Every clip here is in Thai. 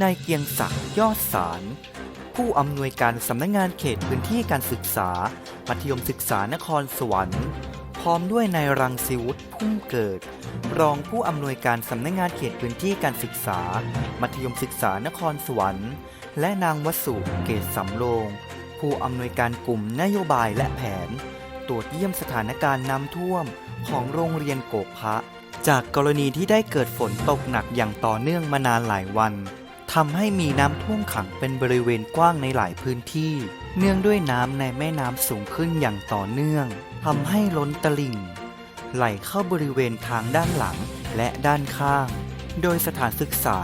นายเกียงศักดิ์ยอดสาร ผู้อำนวยการสำนักงานเขตพื้นที่การศึกษา มัธยมศึกษานครสวรรค์ พร้อมด้วยนายรังสิวุฒิพุ่มเกิด รองผู้อำนวยการสำนักงานเขตพื้นที่การศึกษา มัธยมศึกษานครสวรรค์ และนางวสุเกตสำโรง ผู้อำนวยการกลุ่มนโยบายและแผน ตรวจเยี่ยมสถานการณ์น้ำท่วมของโรงเรียนโกกพระจากกรณีที่ได้เกิดฝนตกหนักอย่างต่อเนื่องมานานหลายวัน ทำให้มีน้ำท่วมขังเป็นบริเวณกว้างในหลายพื้นที่ เนื่องด้วยน้ำในแม่น้ำสูงขึ้นอย่างต่อเนื่องทำให้ล้นตลิ่ง ไหลเข้าบริเวณทางด้านหลังและด้านข้าง โดยสถานศึกษา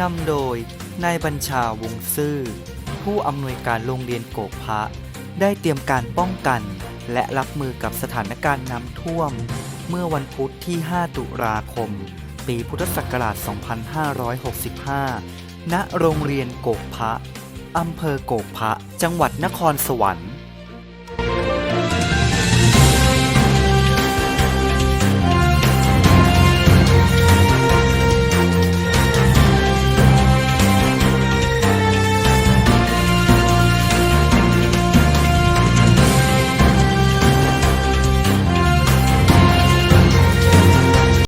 นำโดยนายบัญชาวงซื่อ ผู้อำนวยการโรงเรียนโกกพระ ได้เตรียมการป้องกัน และรับมือกับสถานการณ์น้ำท่วม เมื่อวันพุธที่ 5 ตุลาคม ปีพุทธศักราช 2565 ณโรงเรียนโกกพระอำเภอโกกพระ จังหวัดนครสวรรค์